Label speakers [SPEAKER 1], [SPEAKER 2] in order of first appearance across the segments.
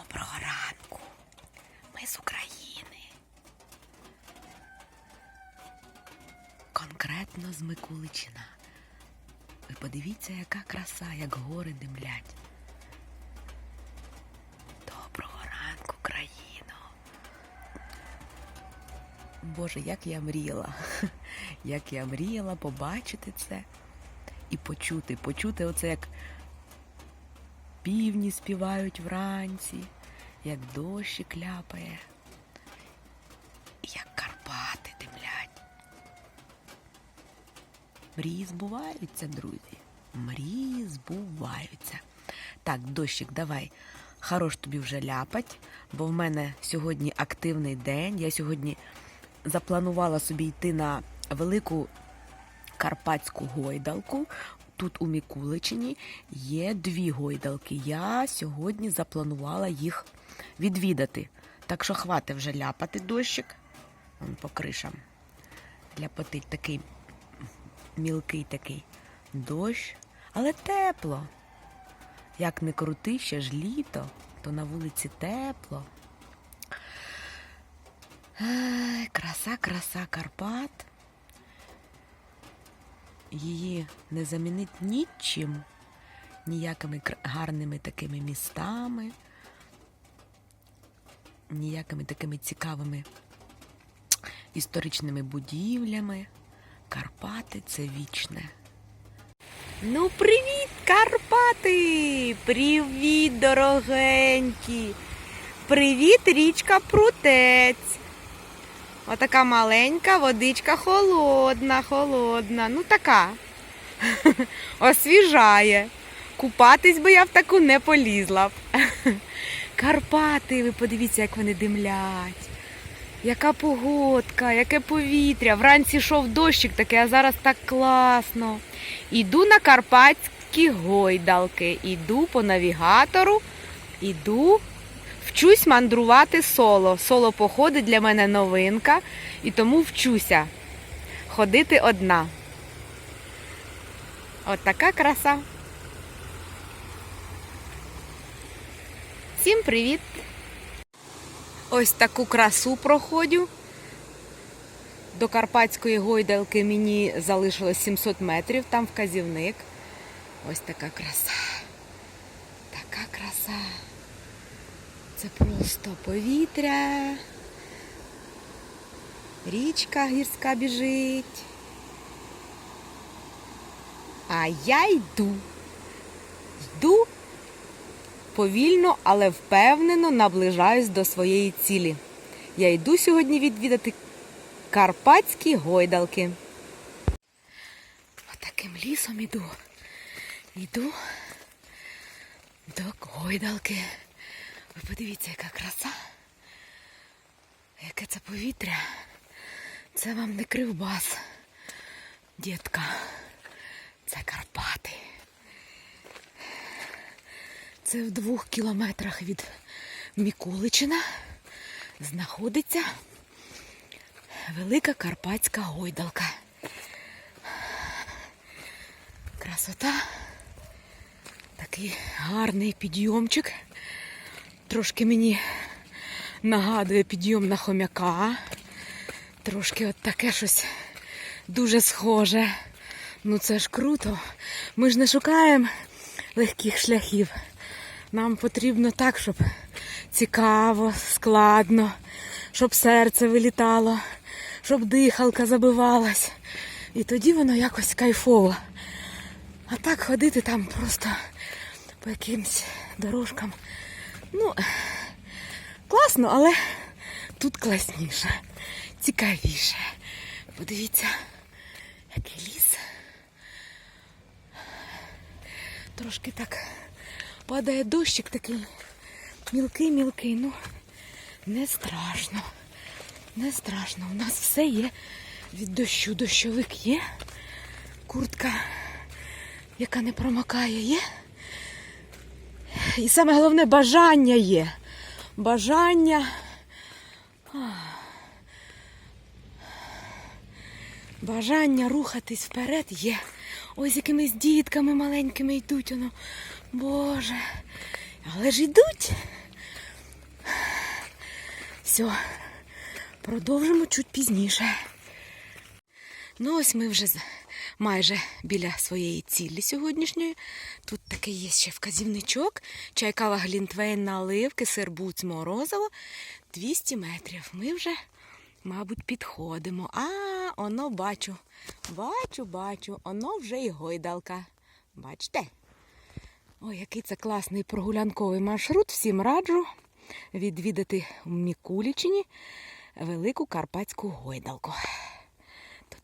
[SPEAKER 1] Доброго ранку. Ми з України. Конкретно з Микуличина. Ви подивіться, яка краса, як гори димлять. Доброго ранку, країно. Боже, як я мріяла. Як я мріяла побачити це і почути, почути оце як півні співають вранці, як дощик ляпає, як Карпати димлять. Мрії збуваються, друзі. Мрії збуваються. Так, дощик, давай. Хорош тобі вже ляпать, бо в мене сьогодні активний день. Я сьогодні запланувала собі йти на велику карпатську гойдалку. Тут у Мікуличині є дві гойдалки. Я сьогодні запланувала їх відвідати. Так що хватить вже ляпати дощик. Вон по кришам. Ляпотить такий мілкий такий дощ, але тепло. Як не крути, ще ж літо, то на вулиці тепло. Ай, краса, краса Карпат. Її не замінить нічим, ніякими гарними такими містами, ніякими такими цікавими історичними будівлями. Карпати це вічне. Ну, привіт, Карпати! Привіт, дорогенькі! Привіт, річка Прутець! Отака маленька водичка холодна, холодна. Ну така. Освіжає. Купатись би я в таку не полізла б. Карпати, ви подивіться, як вони димлять. Яка погодка, яке повітря. Вранці йшов дощик такий, а зараз так класно. Іду на карпатські гойдалки, іду по навігатору, іду, вчусь мандрувати соло. Соло походи для мене новинка, і тому вчуся ходити одна. От така краса. Всім привіт! Ось таку красу проходю. До Карпатської гойдалки мені залишилось 700 метрів, там вказівник. Ось така краса. Така краса. Це просто повітря. Річка гірська біжить. А я йду. Йду повільно, але впевнено наближаюсь до своєї цілі. Я йду сьогодні відвідати Карпатські гойдалки. Отаким лісом іду. Іду до гойдалки. Ви подивіться, яка краса. Яке це повітря. Це вам не кривбас, дітка. Це Карпати. Це в двох кілометрах від Мікуличина знаходиться велика карпатська гойдалка. Красота. Такий гарний підйомчик. Трошки мені нагадує підйом на хомяка. Трошки от таке щось дуже схоже. Ну це ж круто. Ми ж не шукаємо легких шляхів. Нам потрібно так, щоб цікаво, складно, щоб серце вилітало, щоб дихалка забивалась. І тоді воно якось кайфово. А так ходити там просто по якимсь дорожкам. Ну, класно, але тут класніше, цікавіше. Подивіться, який ліс. Трошки так падає дощик такий мілкий-мілкий. Ну, не страшно. Не страшно. У нас все є від дощу. Дощовик є. Куртка, яка не промокає, є. І саме головне бажання є. Бажання. Бажання рухатись вперед є. Ось якимись дітками маленькими йдуть воно. Боже. Але ж йдуть. Все, продовжимо чуть пізніше. Ну, ось ми вже майже біля своєї цілі сьогоднішньої. Тут такий є ще вказівничок. Чайкава глінтвейн наливки, сир буц морозиво. 200 метрів. Ми вже, мабуть, підходимо. А, оно бачу. Бачу, бачу, оно вже і гойдалка. Бачите? Ой, який це класний прогулянковий маршрут. Всім раджу відвідати в Мікулічині велику карпатську гойдалку.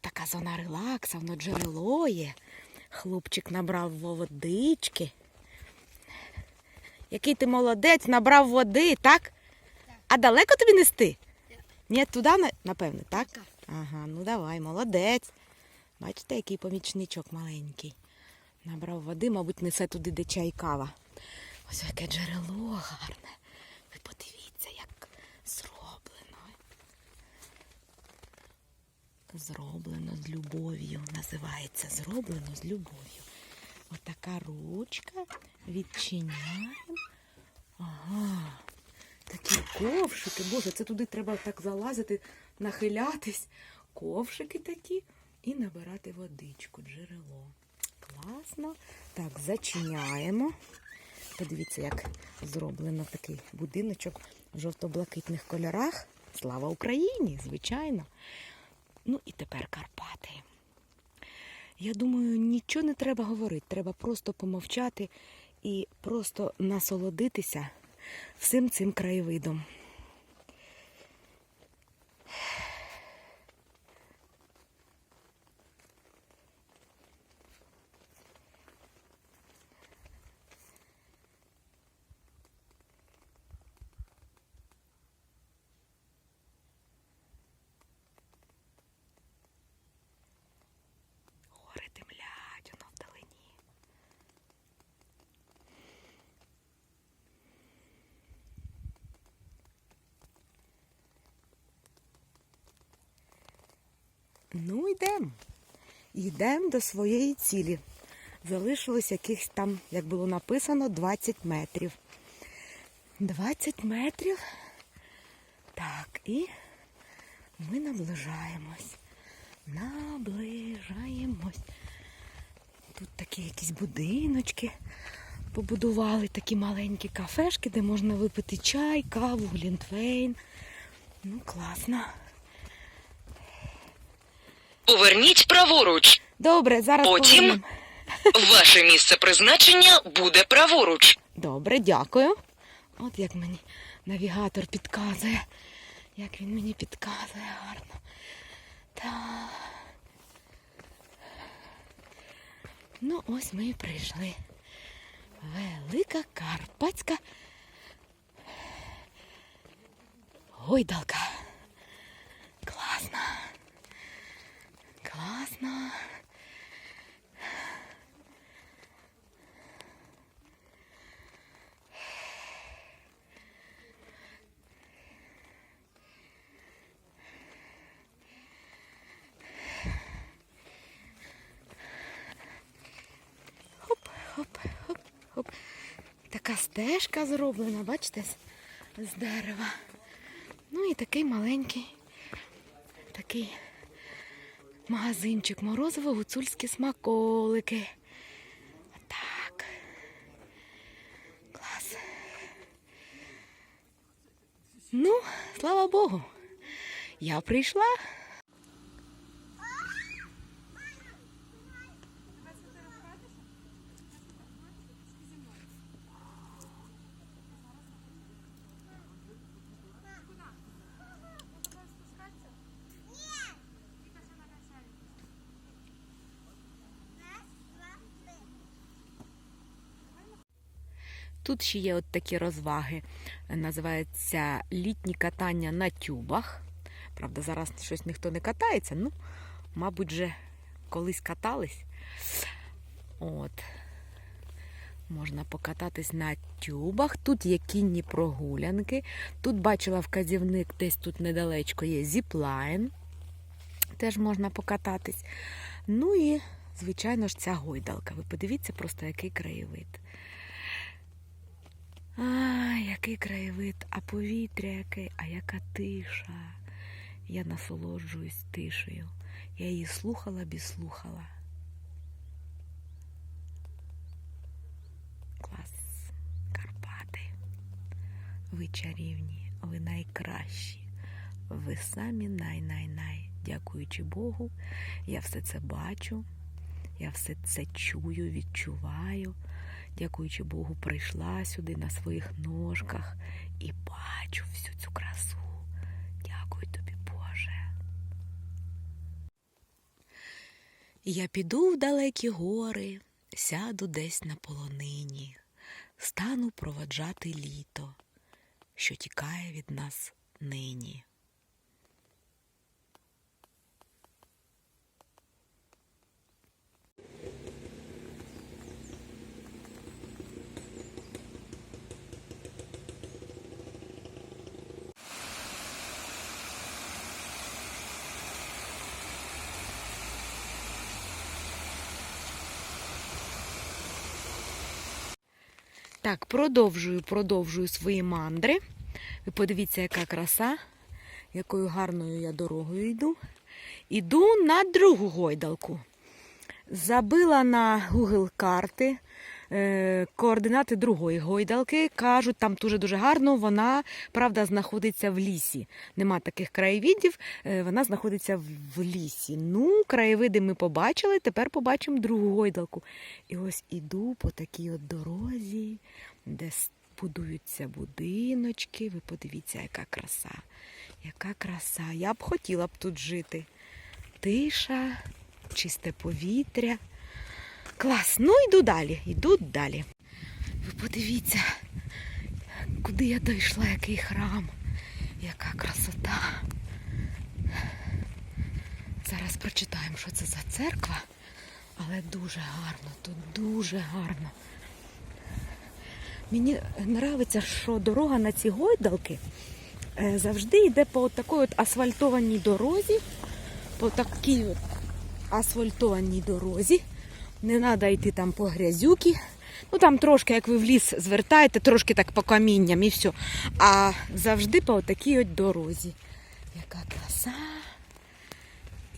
[SPEAKER 1] Така зона релакса, воно джерело є. Хлопчик набрав водички. Який ти молодець, набрав води, так? А далеко тобі нести? Ні, туди, на- напевне, так?
[SPEAKER 2] Так.
[SPEAKER 1] Ага, ну давай, молодець. Бачите, який помічничок маленький. Набрав води, мабуть, несе туди, де чай кава. Ось яке джерело гарне. Ви подивіться, як зроблено. Зроблено з любов'ю. Називається зроблено з любов'ю. Отака ручка. Відчиняємо. Ага. Такі ковшики. Боже, це туди треба так залазити, нахилятись. Ковшики такі і набирати водичку, джерело. Класно. Так, зачиняємо. Подивіться, як зроблено такий будиночок в жовто-блакитних кольорах. Слава Україні, звичайно. Ну і тепер Карпати. Я думаю, нічого не треба говорити. Треба просто помовчати і просто насолодитися всім цим краєвидом. Гори димлять, воно вдалині. Ну, йдемо. Йдемо до своєї цілі. Залишилось якихось там, як було написано, 20 метрів. 20 метрів. Так, і ми наближаємось. Наближаємось. Тут такі якісь будиночки побудували, такі маленькі кафешки, де можна випити чай, каву, глінтвейн. Ну, класно.
[SPEAKER 3] Поверніть праворуч.
[SPEAKER 1] Добре, зараз
[SPEAKER 3] Потім?
[SPEAKER 1] повернемо.
[SPEAKER 3] Ваше місце призначення буде праворуч.
[SPEAKER 1] Добре, дякую. От як мені навігатор підказує. Як він мені підказує гарно. Так. Ну, ось ми і прийшли. Велика Карпатська гойдалка. Класно. Класно. Хоп. Така стежка зроблена, бачите, з дерева. Ну і такий маленький, такий магазинчик морозиво гуцульські смаколики. Так. Клас. Ну, слава Богу. Я прийшла. Тут ще є от такі розваги. Називається літні катання на тюбах. Правда, зараз щось ніхто не катається, ну, мабуть, же колись катались. От. Можна покататись на тюбах. Тут є кінні прогулянки. Тут бачила вказівник, десь тут недалечко є зіплайн. Теж можна покататись. Ну і, звичайно ж, ця гойдалка. Ви подивіться просто, який краєвид. Ай, який краєвид, а повітря яке, а яка тиша. Я насолоджуюсь тишею. Я її слухала б і слухала. Клас. Карпати. Ви чарівні, ви найкращі. Ви самі най-най-най. Дякуючи Богу, я все це бачу, я все це чую, відчуваю. Дякуючи Богу, прийшла сюди на своїх ножках і бачу всю цю красу. Дякую тобі, Боже. Я піду в далекі гори, сяду десь на полонині, стану проводжати літо, що тікає від нас нині. Так, продовжую, продовжую свої мандри. Ви подивіться, яка краса, якою гарною я дорогою йду. Іду на другу гойдалку. Забила на Google карти координати другої гойдалки. Кажуть, там дуже-дуже гарно. Вона, правда, знаходиться в лісі. Нема таких краєвидів, е, вона знаходиться в лісі. Ну, краєвиди ми побачили, тепер побачимо другу гойдалку. І ось іду по такій от дорозі, де будуються будиночки. Ви подивіться, яка краса. Яка краса. Я б хотіла б тут жити. Тиша, чисте повітря. Клас. Ну, йду далі, йду далі. Ви подивіться, куди я дійшла, який храм, яка красота. Зараз прочитаємо, що це за церква, але дуже гарно, тут дуже гарно. Мені подобається, що дорога на ці гойдалки е, завжди йде по такій от асфальтованій дорозі, по такій от асфальтованій дорозі. Не треба йти там по грязюки. Ну там трошки, як ви в ліс звертаєте, трошки так по камінням і все. А завжди по такій от дорозі. Яка краса.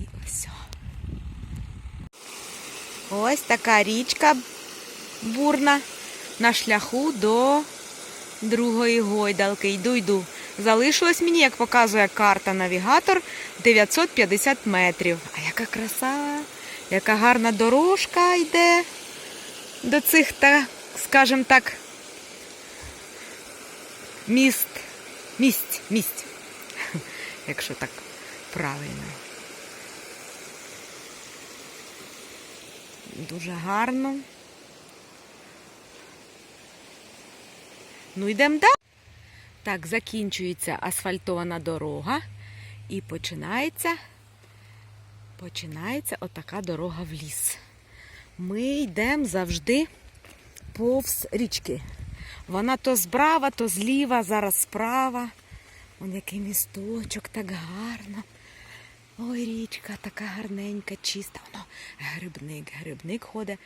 [SPEAKER 1] І ось. Ось така річка бурна на шляху до другої гойдалки. Йду, йду. Залишилось мені, як показує карта навігатор, 950 метрів. А яка краса, яка гарна дорожка йде до цих, та, скажімо так, міст, місць, місць, якщо так правильно. Дуже гарно. Ну, йдемо далі. Так, закінчується асфальтована дорога і починається, починається отака дорога в ліс. Ми йдемо завжди повз річки. Вона то справа, то зліва, зараз справа. Вон який місточок, так гарно. Ой, річка така гарненька, чиста. Воно грибник, грибник ходить.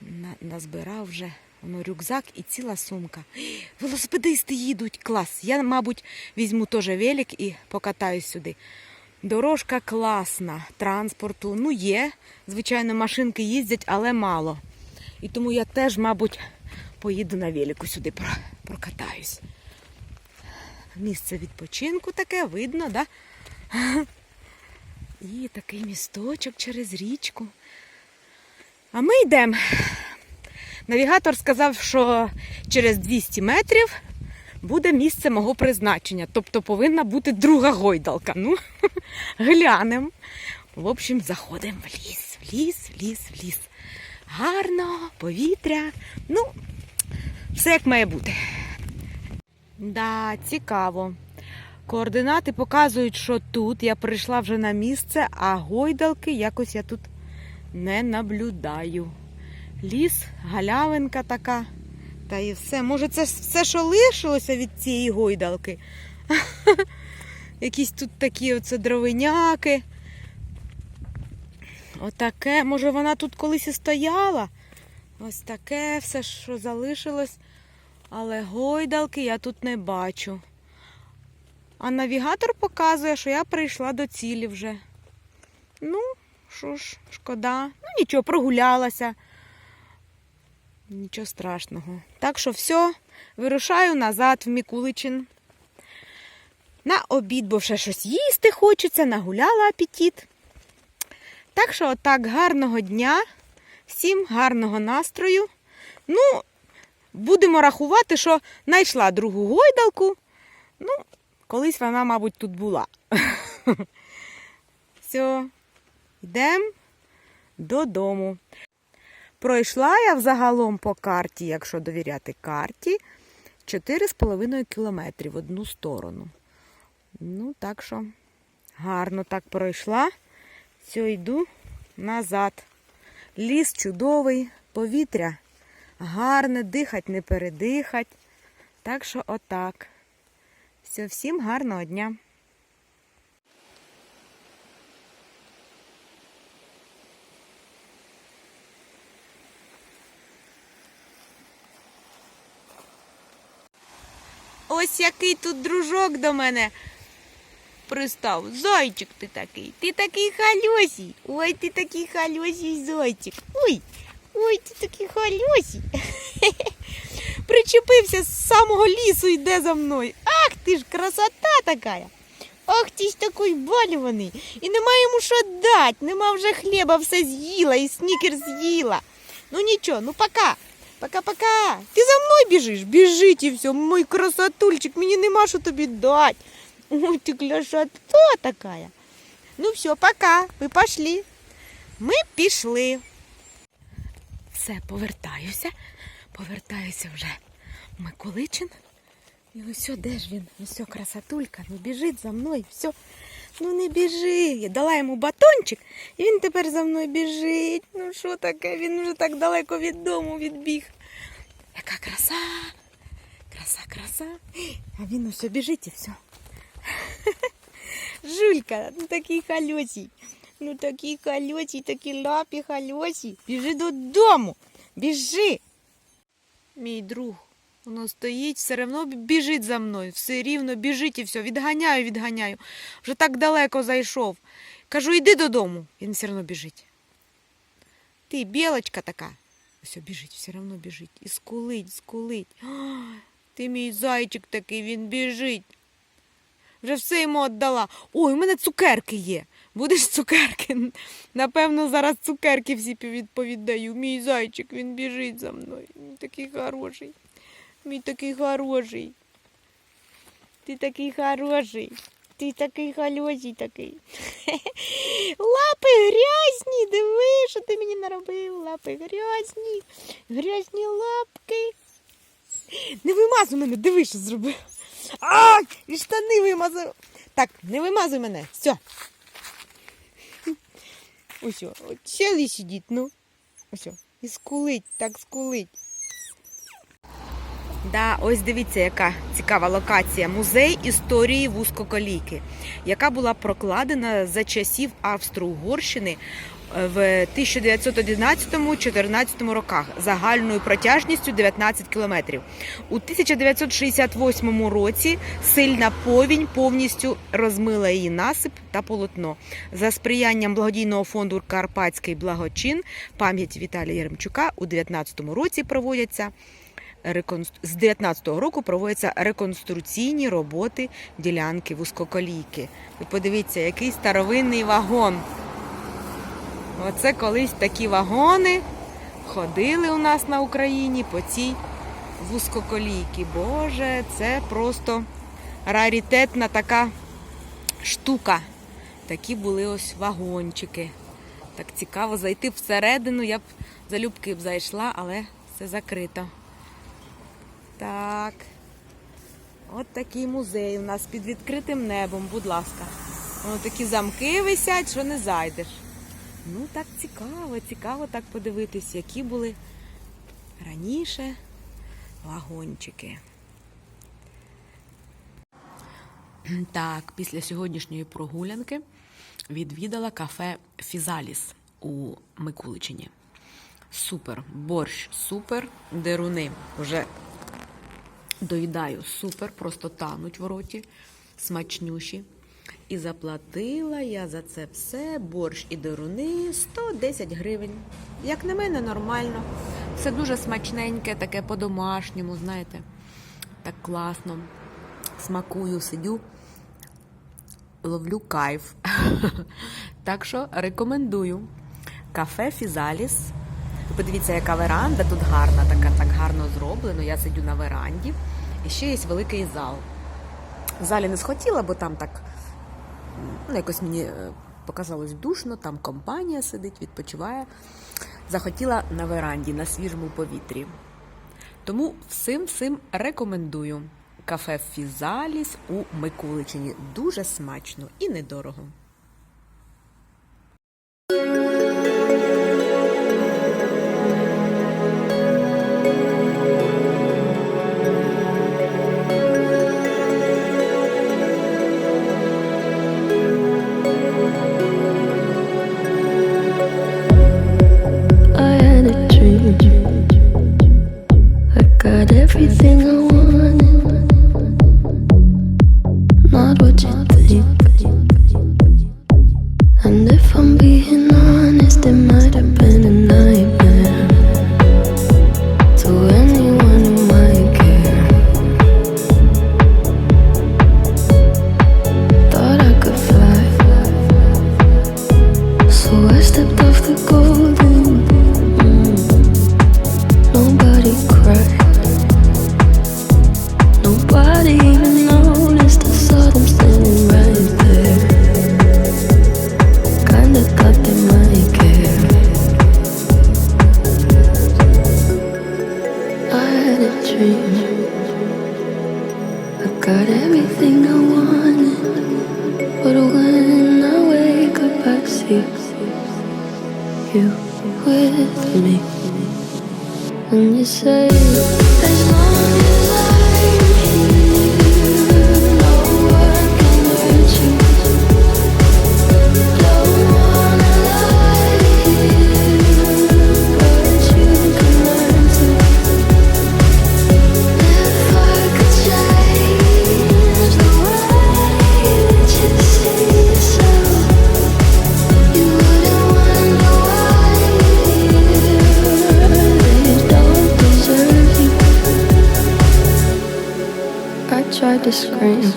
[SPEAKER 1] На, назбирав вже воно рюкзак і ціла сумка. Велосипедисти їдуть, клас. Я, мабуть, візьму теж велик і покатаюсь сюди. Дорожка класна, транспорту. Ну, є. Звичайно, машинки їздять, але мало. І тому я теж, мабуть, поїду на велику сюди прокатаюсь. Місце відпочинку таке, видно, да? І такий місточок через річку. А ми йдемо. Навігатор сказав, що через 200 метрів буде місце мого призначення. Тобто повинна бути друга гойдалка. Ну, глянемо. В общем, заходимо в ліс, в ліс, в ліс, в ліс. Гарно, повітря. Ну, все як має бути. Да, цікаво. Координати показують, що тут я прийшла вже на місце, а гойдалки якось я тут не наблюдаю. Ліс, галявинка така. Та і все. Може, це все, що лишилося від цієї гойдалки. Якісь тут такі оце дровиняки. Отаке. Може, вона тут колись і стояла. Ось таке все, що залишилось. Але гойдалки я тут не бачу. А навігатор показує, що я прийшла до цілі вже. Ну, що ж, шкода. Ну, нічого, прогулялася. Нічого страшного. Так що все, вирушаю назад в Мікуличин. На обід, бо ще щось їсти хочеться, нагуляла апетит. Так що, отак, гарного дня, всім гарного настрою. Ну, будемо рахувати, що знайшла другу гойдалку. Ну, колись вона, мабуть, тут була. Все, йдемо додому. Пройшла я взагалом по карті, якщо довіряти карті, 4,5 кілометри в одну сторону. Ну, так що гарно так пройшла. Все, йду назад. Ліс чудовий, повітря гарне, дихать, не передихать. Так що отак. Все, всім гарного дня. Ось який тут дружок до мене пристав. Зайчик ти такий. Ти такий хальосій. Ой, ти такий хальосій зайчик. Ой, ой, ти такий хальосій. Причепився з самого лісу йде за мною. Ах ти ж красота така. Ах ти ж такий балюваний. І нема йому що дати. Нема вже хліба, все з'їла і снікер з'їла. Ну нічого, ну пока. Пока-пока. Ти за мною біжиш? Біжить і все, мой красотульчик, мені нема що тобі дати. Ой, ти красота такая. Ну все, пока. Ви пошли. Ми пішли. Все, повертаюся. Повертаюся вже в Миколичин. І ось де ж він? Ось красотулька. Ну біжить за мною. Все. Ну не біжи. Я дала йому батончик, і він тепер за мною біжить. Ну що таке? Він вже так далеко від дому відбіг. Яка краса. Краса, краса. А він усе біжить і все. Жулька, ну такий хальосій. Ну такий хальосій, такі лапі хальосій. Біжи додому. Біжи. Мій друг, воно стоїть, все одно біжить за мною. Все рівно біжить і все. Відганяю, відганяю. Вже так далеко зайшов. Кажу, йди додому. Він все одно біжить. Ти білочка така. Все біжить, все одно біжить. І скулить, скулить. А, ти мій зайчик такий, він біжить. Вже все йому віддала. Ой, у мене цукерки є. Будеш цукерки? Напевно, зараз цукерки всі відповідаю. Мій зайчик, він біжить за мною. Він такий хороший. Мій такий хороший. Ти такий хороший. Ти такий хальосій такий. Лапи грязні, диви, що ти мені наробив. Лапи грязні, грязні лапки. Не вимазуй мене, диви, що зробив. А, і штани вимазав. Так, не вимазуй мене. Все. Ось, ще сидіть, ну. Ось, і скулить, так скулить. Да, ось дивіться, яка цікава локація. Музей історії вузькоколійки, яка була прокладена за часів Австро-Угорщини е, в 1911-14 роках загальною протяжністю 19 кілометрів. У 1968 році сильна повінь повністю розмила її насип та полотно. За сприянням благодійного фонду Карпатський благочин пам'ять Віталія Яремчука у 19 році проводяться з 19-го року проводяться реконструкційні роботи ділянки вузькоколійки. Ви подивіться, який старовинний вагон. Оце колись такі вагони ходили у нас на Україні по цій вузькоколійці. Боже, це просто раритетна така штука. Такі були ось вагончики. Так цікаво зайти всередину. Я б залюбки б зайшла, але все закрито. Так. От такий музей у нас під відкритим небом, будь ласка. Воно такі замки висять, що не зайдеш. Ну, так цікаво, цікаво так подивитись, які були раніше вагончики. Так, після сьогоднішньої прогулянки відвідала кафе Фізаліс у Микуличині. Супер, борщ, супер, деруни. Вже Доїдаю супер, просто тануть в роті, смачнющі. І заплатила я за це все, борщ і деруни 110 гривень. Як на мене, нормально. Все дуже смачненьке, таке по-домашньому, знаєте, так класно. Смакую, сидю, ловлю кайф. так що рекомендую. Кафе Фізаліс. Подивіться, яка веранда тут гарна, така так гарно зроблено. Я сидю на веранді. І ще є великий зал. В залі не схотіла, бо там так ну, якось мені е, показалось душно, там компанія сидить, відпочиває. Захотіла на веранді, на свіжому повітрі. Тому всім всім рекомендую. Кафе Фізаліс у Микуличині дуже смачно і недорого.
[SPEAKER 2] Got everything I wanted. But when I wake up, I see you with me. And you say, To scream,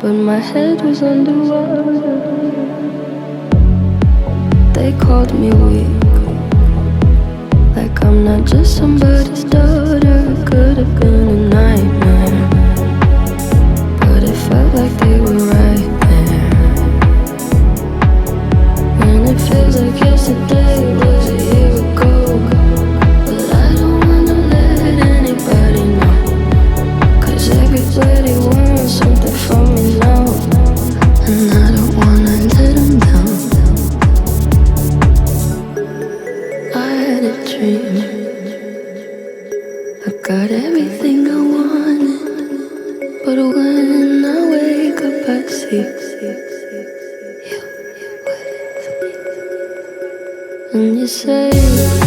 [SPEAKER 2] but my head was underwater. They called me weak, like I'm not just somebody's daughter. Could have been a nightmare, I got everything I wanted. But when I wake up, I see you. And you say